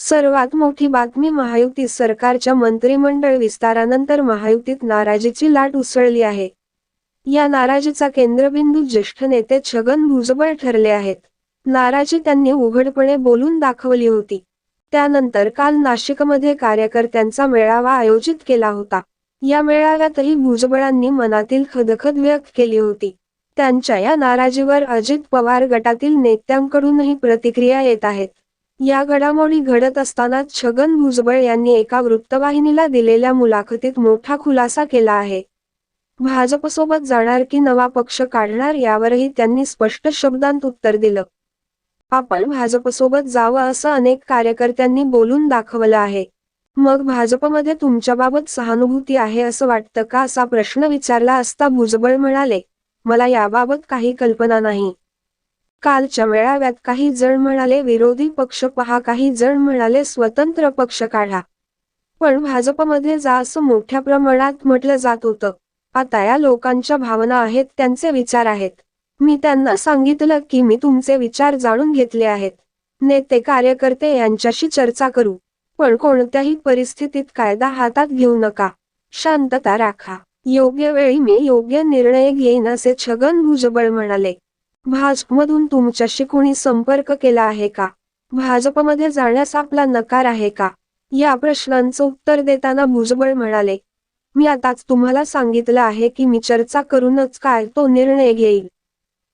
सर्वात मोठी बातमी महायुती सरकारच्या मंत्रिमंडळ विस्तारानंतर महायुतीत नाराजीची लाट उसळली आहे. या नाराजीचा केंद्रबिंदू ज्येष्ठ नेते छगन भुजबळ ठरले आहेत. नाराजी त्यांनी उघडपणे बोलून दाखवली होती. त्यानंतर काल नाशिकमध्ये कार्यकर्त्यांचा मेळावा आयोजित केला होता. या मेळाव्यातही भुजबळांनी मनातील खदखद व्यक्त केली होती. त्यांच्या या नाराजीवर अजित पवार गटातील नेत्यांकडूनही प्रतिक्रिया येत आहेत. या घडामोडी घडत असतानाच छगन भुजबळ यांनी एका वृत्तवाहिनीला दिलेल्या मुलाखतीत मोठा खुलासा केला आहे. भाजपसोबत जाणार की नवा पक्ष काढणार यावरही त्यांनी स्पष्ट शब्दांत उत्तर दिलं. आपण भाजपसोबत जावं असं अनेक कार्यकर्त्यांनी बोलून दाखवलं आहे. मग भाजपमध्ये तुमच्याबाबत सहानुभूती आहे असं वाटतं का असा प्रश्न विचारला असता भुजबळ म्हणाले मला याबाबत काही कल्पना नाही. कालच्या मेळाव्यात काही जण म्हणाले विरोधी पक्ष पहा काही जण म्हणाले स्वतंत्र पक्ष काढा. पण भाजपमध्ये जा असं मोठ्या प्रमाणात म्हटलं जात होतं. आता या लोकांच्या भावना आहेत त्यांचे विचार आहेत. मी त्यांना सांगितलं की मी तुमचे विचार जाणून घेतले आहेत. नेते कार्यकर्ते यांच्याशी चर्चा करू. पण कोणत्याही परिस्थितीत कायदा हातात घेऊ नका. शांतता राखा. योग्य वेळी मी योग्य निर्णय घेईन असे छगन भुजबळ म्हणाले. भाजपमधून तुमच्याशी कोणी संपर्क केला आहे का? भाजपमध्ये जाण्यास आपला नकार आहे का? या प्रश्नांचं उत्तर देताना भुजबळ म्हणाले मी आताच तुम्हाला सांगितलं आहे की मी चर्चा करूनच काय तो निर्णय घेईल.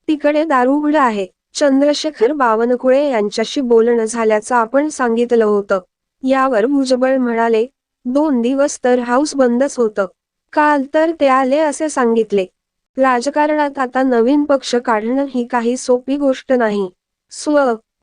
तिकडे दारुगड आहे. चंद्रशेखर बावनकुळे यांच्याशी बोलणं झाल्याचं आपण सांगितलं होतं. यावर भुजबळ म्हणाले दोन दिवस तर हाऊस बंदच होतं. काल तर ते आले असे सांगितले. राजकारणात आता नवीन पक्ष काढणं ही काही सोपी गोष्ट नाही. स्व.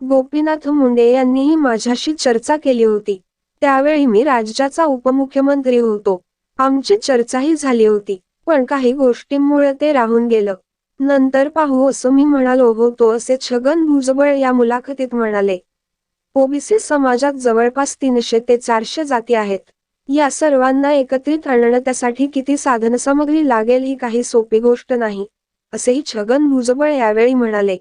गोपीनाथ मुंडे यांनीही माझ्याशी चर्चा केली होती. त्यावेळी मी राज्याचा उपमुख्यमंत्री होतो. आमची चर्चाही झाली होती पण काही गोष्टींमुळे ते राहून गेलं. नंतर पाहू असं मी म्हणालो होतो असे छगन भुजबळ या मुलाखतीत म्हणाले. ओबीसी समाजात जवळपास तीनशे ते चारशे जाती आहेत. या सर्वांना एकत्रित आणणं त्यासाठी किती साधनसामग्री लागेल ही काही सोपी गोष्ट नाही असेही छगन भुजबळ यावेळी म्हणाले.